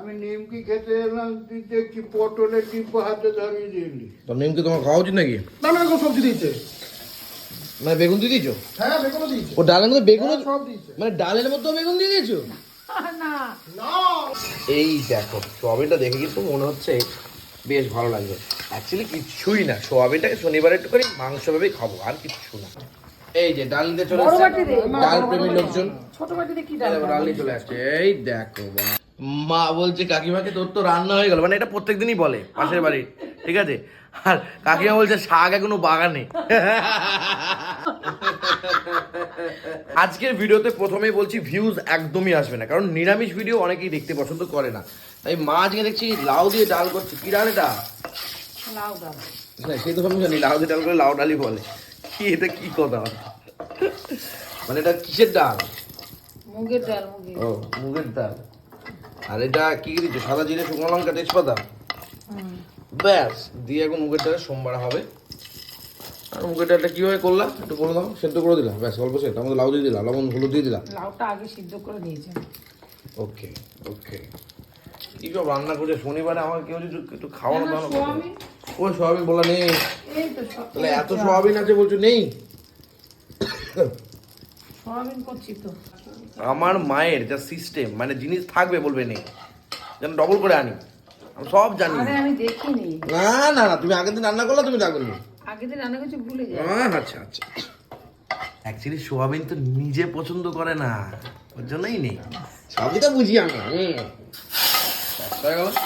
আমি নিমকি খেতে এলাম তুই দেখছি পটলের টিপ হাতে ধরিয়ে দিলি। তো নিমকি তোমার খাওয়া উচিত নাকি নানা রকম সবজি দিয়েছে। মানে বেগুন দিয়ে দিয়েছ? হ্যাঁ বেগুনও দিয়েছে। ও ডালের মধ্যে বেগুন হ্যাঁ, সব দিয়েছে। মানে ডালের মধ্যে বেগুন দিয়ে দিয়েছ? না। এই দেখো সোয়াবিনটা দেখে কিন্তু মনে হচ্ছে বেশ ভালো লাগবে। অ্যাকচুয়ালি কিচ্ছুই না সোয়াবিনটাকে শনিবার একটু করে মাংস ভেবে খাব আর কিচ্ছু না। এই যে ডাল নিতে চলে আসছে ডাল প্রেমী লোকজন। ছোট বাটিতে কি ডাল ডাল নিয়ে চলে আসছে। এই দেখো। মা বলছে কাকিমাকে তোর তো রান্না হয়ে গেল। মানে এটা প্রত্যেক দিনই বলে পাশের বাড়ি ঠিক আছে? আর কাকিমা বলছে শাক এখনও বাগানে। আজকের ভিডিওতে প্রথমেই বলছি ভিউজ একদমই আসবে না। কারণ নিরামিষ ভিডিও অনেকেই দেখতে পছন্দ করে না। তাই মা আজকে দেখছি লাউ দিয়ে ডাল করছে। কি ডাল এটা? লাউ ডাল। না সে তো আমি জানি লাউ দিয়ে ডাল করে লাউ ডালই বলে। কি এটা কি কথা? মানে এটা কিসের ডাল? মুগের ডাল ও মুগের ডাল। আর এটা কি দিচ্ছ? সাদা জিরে শুকনো লঙ্কা তেজপাতা। ব্যাস দিয়ে এখন মুগের ডালে সোমবার হবে। আর মুগের ডালটা কীভাবে করলাম? একটু করে দাও সেদ্ধ করে দিলাম। ব্যাস অল্প সেদ্ধ। আমাদের লাউ দিয়ে দিলাম লবণ হলুদ দিয়ে দিলাম। লাউটা আগে সিদ্ধ করে দিয়েছে। ওকে ওকে। কি সব রান্না করছে? শনিবারে আমার কেউ যদি একটু খাওয়ানো দাওয়ানো সোয়াবিন। ওই সোয়াবিন বলা নেই। তাহলে এত সোয়াবিন আছে বলছো নেই? সোয়াবিন করছি তো। আমার মায়ের যা সিস্টেম মানে জিনিস থাকবে বলবে নেই যেন ডবল করে আনি। আমি সব জানি। আরে আমি দেখিনি। না না না তুমি আগের দিন রান্না করলে তুমি রাখবে না আগের দিন রান্না করছি ভুলে যাই আচ্ছা আচ্ছা অ্যাকচুয়ালি সোয়াবিন তো নিজে পছন্দ করে না ওর জন্যই নেই। সবই তো বুঝি আমি হুম। ব্যস্ত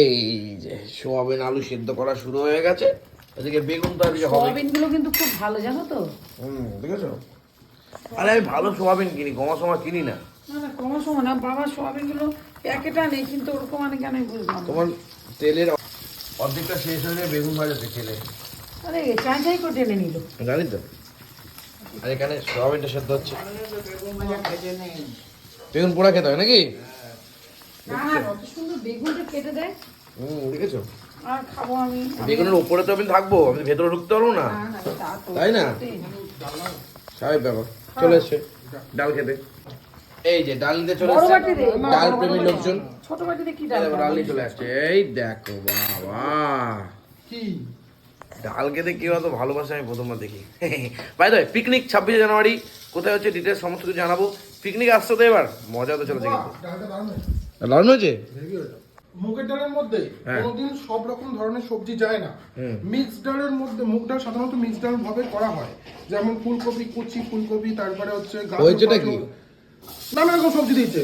এই যে সোয়াবিন আলু সেদ্ধ করা শুরু হয়ে গেছে এদিকে বেগুন তো আজকে হবে। সোয়াবিনগুলো কিন্তু খুব ভালো জানো তো? হুম দেখেছ? আরে আমি ভালো সোয়াবিন কিনি কমা সময় কিনি না। না না সময় না নেই কিন্তু ওরকম আমি বুঝলাম তোমার তেলের অর্ধেকটা শেষ হয়ে যায় বেগুন ভাজাতে আরে চাই চাই করে টেনে নিল। জানি তো? আর এখানে সোয়াবিনটা সেদ্ধ হচ্ছে। বেগুন পোড়া খেতে হয় নাকি? দেখেছ? বেগুনের উপরে তো আমি থাকব আমি ভেতরে ঢুকতে পারব না। তাই না? স্বাভাবিক ব্যাপার চলে এসছে ডাল খেতে। এই যে ডাল নিতে চলে এসছে। ডাল প্রেমী লোকজন। ছোট বাটিতে কি ডাল ডাল নিয়ে চলে আসছে। এই দেখো বাবা। কি? ডাল খেতে কেউ এত ভালোবাসে আমি প্রথমবার দেখি। বাই দ্য পিকনিক ছাব্বিশে জানুয়ারি কোথায় হচ্ছে ডিটেলস সমস্ত কিছু জানাব। পিকনিক আসছে তো এবার? মজা তো চলেছে কিন্তু। ডালটা হয়েছে। মুগের ডালের মধ্যে হ্যাঁ। কোনোদিন সব রকম ধরনের সবজি যায় না। মিক্সড ডালের মধ্যে মুগ ডাল সাধারণত মিক্সড ডাল ভাবে করা হয়। যেমন ফুলকপি কুচি ফুলকপি তারপরে হচ্ছে গাজর, হয়েছেটা কি? নানা রকম সবজি দিয়েছে।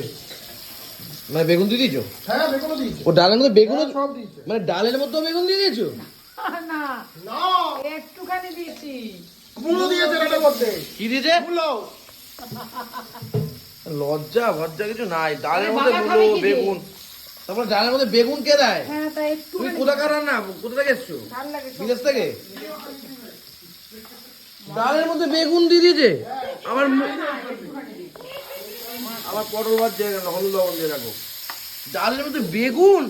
মানে বেগুন দিয়ে দিয়েছ? হ্যাঁ বেগুনও দিয়েছে। ও ডালের মধ্যে বেগুন হ্যাঁ, সব দিয়েছে। মানে ডালের মধ্যে বেগুন দিয়ে দিয়েছ? না। না। একটুখানি দিয়েছি। মূলো দিয়েছে ডালের মধ্যে। কি দিয়েছে? মূলো লজ্জা ভজ্জা কিছু নাই। ডালের মধ্যে মূলো? বেগুন। তারপর ডালের মধ্যে বেগুন কে দেয়? হ্যাঁ তুমি কোথাকার রান্না? কোথা থেকে এসছো বিদেশ থেকে? ডালের মধ্যে বেগুন দিয়ে দিয়েছে। আমার আমার পটল ভাত দিয়ে রাখো, হলুদ লবণ দিয়ে রাখো। ডালের মধ্যে বেগুন?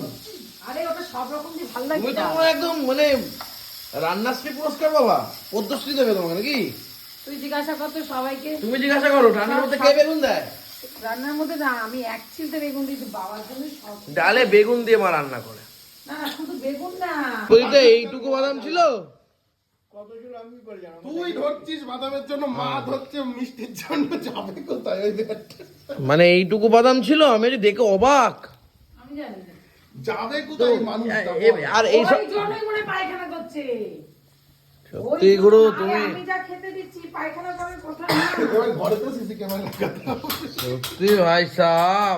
তুমি তো মনে হয় একদম মানে রান্নাশ্রী পুরস্কার বাবা পদ্মশ্রী দেবে তোমাকে নাকি? তুই জিজ্ঞাসা করতো সবাইকে। তুমি জিজ্ঞাসা করো রান্নার মধ্যে কে বেগুন দেয়? রান্নার মধ্যে না আমি এক চিলতে বেগুন বাবার জন্য সব ডালে বেগুন দিয়ে মা রান্না করে। না না শুধু বেগুন না। এইটুকু বাদাম ছিল? তুই ধরছিস বাদামের জন্য মা ধরছে মিষ্টির জন্য যাবে কোথায় ওই ব্যাটটা? মানে এইটুকু বাদাম ছিল আমি দেখে অবাক। আমি জানি না। যাবে কোথায় মানুষ আর এইসব ওই জন্যই মনে পায়খানা করছে। সত্যি গুরু তুমি সত্যি ভাই সাহ।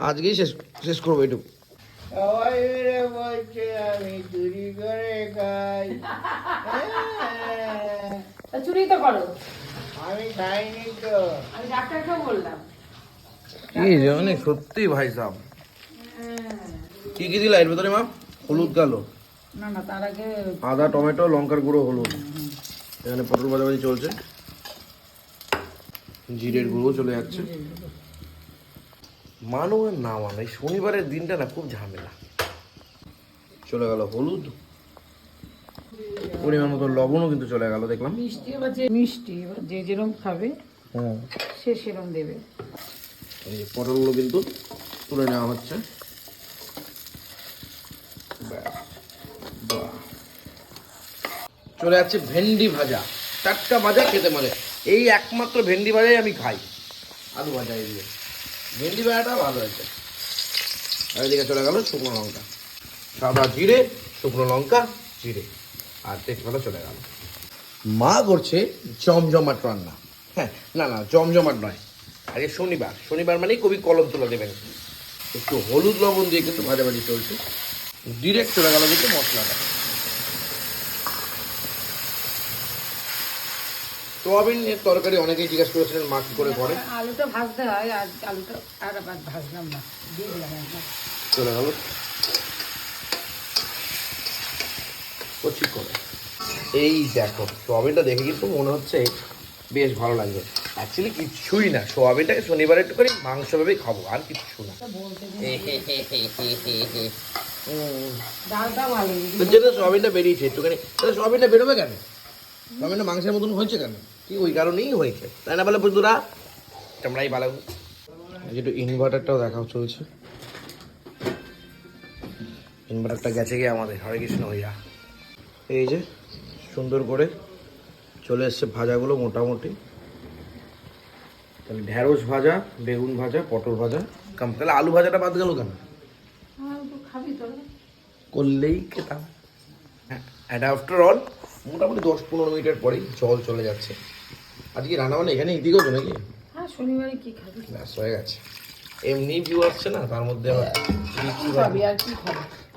আজকেই শেষ শেষ করব বলছে আমি চুরি করে খাই। হ্যাঁ, চুরি তো করো। আমি খাইনি তো। আমি ডাক্তারকেও বললাম। কি জানি সত্যি ভাই সাহ। কি কি দিলা এর ভেতরে মা? হলুদ কালো। না না তার আগে আদা টমেটো লঙ্কার গুঁড়ো হলুদ। এখানে পটল ভাজাভাজি চলছে। জিরের গুঁড়ো চলে যাচ্ছে। মানো আর না মানো এই শনিবারের দিনটা না খুব ঝামেলা। চলে গেল হলুদ। পরিমাণ মতো লবণও কিন্তু চলে গেল দেখলাম। মিষ্টি এবার যে মিষ্টি এবার যে যেরকম খাবে সে সেরকম দেবে। এই পটলগুলো কিন্তু তুলে নেওয়া হচ্ছে ব্যাস, বাহ। চলে যাচ্ছে ভেন্ডি ভাজা। টাটকা ভাজা খেতে মজা। এই একমাত্র ভেন্ডি ভাজাই আমি খাই। আলু ভাজা এই দিয়ে। ভেন্ডি ভাজাটা ভালো হয়েছে। আর এদিকে চলে গেল শুকনো লঙ্কা। সাদা জিরে, শুকনো লঙ্কা, জিরে। আর তেজপাতা চলে গেল। মা করছে জমজমাট রান্না। হ্যাঁ না না, জমজমাট নয়। আগে শনিবার। শনিবার মানেই কবি কলম তুলে দেবেন। একটু হলুদ লবণ দিয়ে কিন্তু ভাজাভাজি চলছে। ডিরেক্ট চলে গেল কিন্তু মশলাটা। সোয়াবিনের তরকারি অনেকেই জিজ্ঞাসা করেছিলেন মা কি করে করে আলুটা ভাজতে হয় আর আলুটা আর আবার ভাজলাম না দিয়ে দিলাম চলে গেল। কচি করে। এই দেখো সোয়াবিনটা দেখে কিন্তু মনে হচ্ছে বেশ ভালো লাগবে। অ্যাকচুয়ালি কিচ্ছুই না সোয়াবিনটাকে শনিবার একটু করে মাংস ভেবেই খাব আর কিচ্ছু না। যেটা সোয়াবিনটা বেরিয়েছে একটুখানি সোয়াবিনটা বেরোবে কেন? সোয়াবিনটা মাংসের মতন হয়েছে কেন? কি ওই কারণেই হয়েছে। তাই না বলে বন্ধুরা? তোমরাই ভালো একটু ইনভার্টারটাও দেখাও চলছে। ইনভার্টারটা গেছে গিয়ে আমাদের। হরে কৃষ্ণ হইয়া এই যে সুন্দর করে চলে এসছে ভাজাগুলো মোটামুটি। তাহলে ঢ্যাঁড়স ভাজা বেগুন ভাজা পটল ভাজা কাম তাহলে আলু ভাজাটা বাদ গেল কেন? করলেই খেতাম। অ্যান্ড আফটার অল মোটামুটি দশ পনেরো মিনিটের পরেই জল চলে যাচ্ছে। আজকে রান্না বান্না এখানে ইতি করবে নাকি? হ্যাঁ শনিবারে কি খাবি? ব্যাস হয়ে গেছে। এমনি ভিউ আসছে না তার মধ্যে আবার খাবি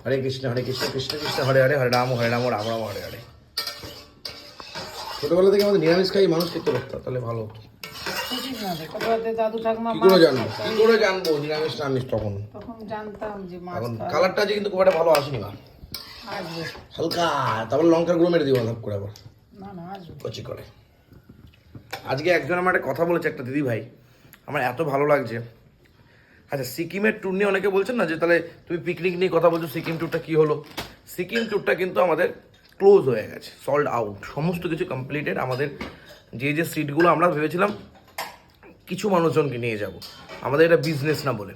হরে কৃষ্ণ হরে কৃষ্ণ কৃষ্ণ কৃষ্ণ হরে হরে হরে রাম হরে রাম রাম রাম হরে হরে। ছোটবেলা থেকে আমাদের নিরামিষ খাই মানুষ খেতে পারতো তাহলে ভালো হতো। কি করে জানব। কি করে জানব? নিরামিষ আমিষ তখন। তখন জানতাম যে মাছ এখন কালারটা আজকে কিন্তু খুব একটা ভালো আসেনি না হালকা তারপর লঙ্কার গুঁড়ো মেরে দিব করে আবার। না না আসবে। কচি করে। আজকে একজন আমার একটা কথা বলেছে একটা দিদি ভাই আমার এত ভালো লাগছে। আচ্ছা সিকিমের ট্যুর নিয়ে অনেকে বলছেন না যে, তাহলে তুমি পিকনিক নিয়ে কথা বলছো, সিকিম ট্যুরটা কী হলো? সিকিম ট্যুরটা কিন্তু আমাদের ক্লোজ হয়ে গেছে সল্ড আউট সমস্ত কিছু কমপ্লিটেড আমাদের যে যে সিটগুলো আমরা ভেবেছিলাম, কিছু মানুষজনকে নিয়ে যাব। আমাদের এটা বিজনেস না বলে।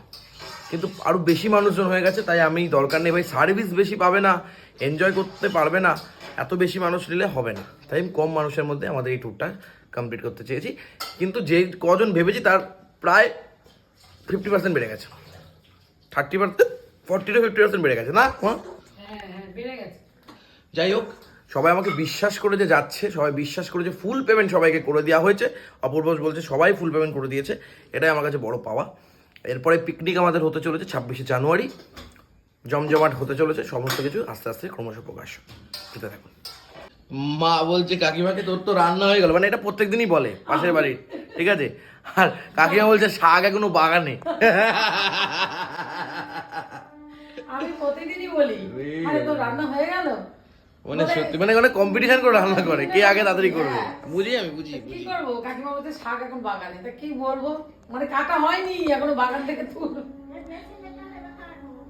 কিন্তু আরও বেশি মানুষজন হয়ে গেছে, তাই আমি দরকার নেই ভাই সার্ভিস বেশি পাবে না এনজয় করতে পারবে না, এত বেশি মানুষ নিলে হবে না। তাই কম মানুষের মধ্যে আমাদের এই ট্যুরটা কমপ্লিট করতে চেয়েছি। কিন্তু যে কজন ভেবেছি তার প্রায় ফিফটি পার্সেন্ট বেড়ে গেছে। Thirty percent forty to fifty percent বেড়ে গেছে না? হ্যাঁ হ্যাঁ যাই হোক সবাই আমাকে বিশ্বাস করে যে যাচ্ছে সবাই বিশ্বাস করে যে ফুল পেমেন্ট সবাইকে করে দেওয়া হয়েছে। অপূর্বজ বলছে সবাই ফুল পেমেন্ট করে দিয়েছে। এটাই আমার কাছে বড় পাওয়া। এরপরে পিকনিক আমাদের হতে চলেছে ছাব্বিশে জানুয়ারি। জমজমাট হতে চলেছে সমস্ত কিছু আস্তে আস্তে ক্রমশ প্রকাশ খেতে থাকুন মা বলছে কাকিমাকে তোর তো রান্না হয়ে গেল। মানে এটা প্রত্যেক দিনই বলে পাশের বাড়ির ঠিক আছে? আর কাকিমা বলছে শাক এখনও বাগানে। আমি প্রতিদিনই বলি আরে তো রান্না হয়ে গেল? মানে সত্যি মানে মানে কম্পিটিশন করে রান্না করে কে আগে তাড়াতাড়ি করবে? বুঝি আমি বুঝি কি করব? কাকিমা বলতে শাক এখন বাগানে। তা কি বলব? মানে কাটা হয়নি এখনও বাগান থেকে তুল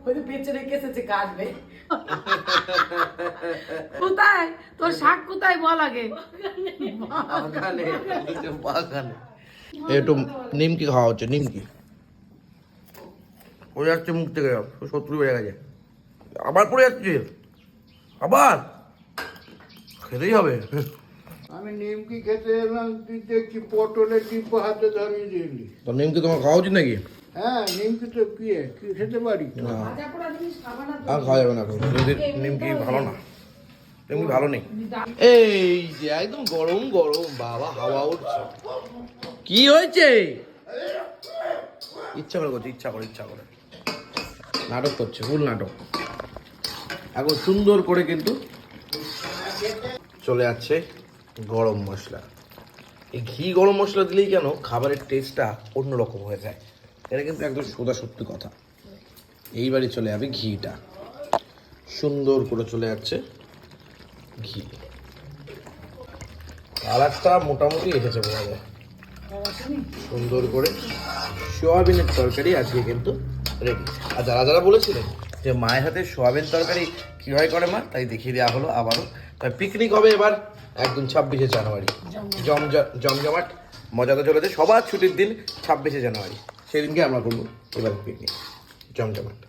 ওই রেখে এসেছে কাটবে কোথায়? তোর শাক কোথায়? বল আগে। একটু নিমকি খাওয়া হচ্ছে নিমকি। পড়ে যাচ্ছে মুখ থেকে শত্রু বেড়ে গেছে। আবার পড়ে যাচ্ছে? আবার? খেতেই হবে। আমি নিমকি খেতে এলাম তুই দেখছি পটলের ডিব্বা হাতে ধরিয়ে দিলি। তো নিমকি তোমার খাওয়া উচিত নাকি? হ্যাঁ নিমকি তো কি কি খেতে পারি। আর খাওয়া যাবে না নিমকি ভালো না? ভালো নেই। এই যে একদম গরম গরম বাবা হাওয়া উঠছে। কি হয়েছে? ইচ্ছা করে করছে ইচ্ছা করে ইচ্ছা করে। নাটক করছে ফুল নাটক। এখন সুন্দর করে কিন্তু চলে যাচ্ছে গরম মশলা। এই ঘি গরম মশলা দিলেই কেন খাবারের টেস্টটা অন্যরকম হয়ে যায়। এটা কিন্তু একদম সোজা সত্যি কথা। এইবারে চলে যাবে ঘিটা। সুন্দর করে চলে যাচ্ছে ঘি। কালারটা মোটামুটি এসেছে বোঝা যায় সুন্দর করে সোয়াবিনের তরকারি আজকে কিন্তু রেডি আর যারা যারা বলেছিলেন যে মায়ের হাতে সোয়াবিন তরকারি কীভাবে করে মা তাই দেখিয়ে দেওয়া হলো আবারও। তাই পিকনিক হবে এবার একদম ছাব্বিশে জানুয়ারি। জম জমজমাট মজাতে চলেছে। সবার ছুটির দিন ছাব্বিশে জানুয়ারি। সেদিনকে আমরা করব এবার পিকনিক জমজমাট।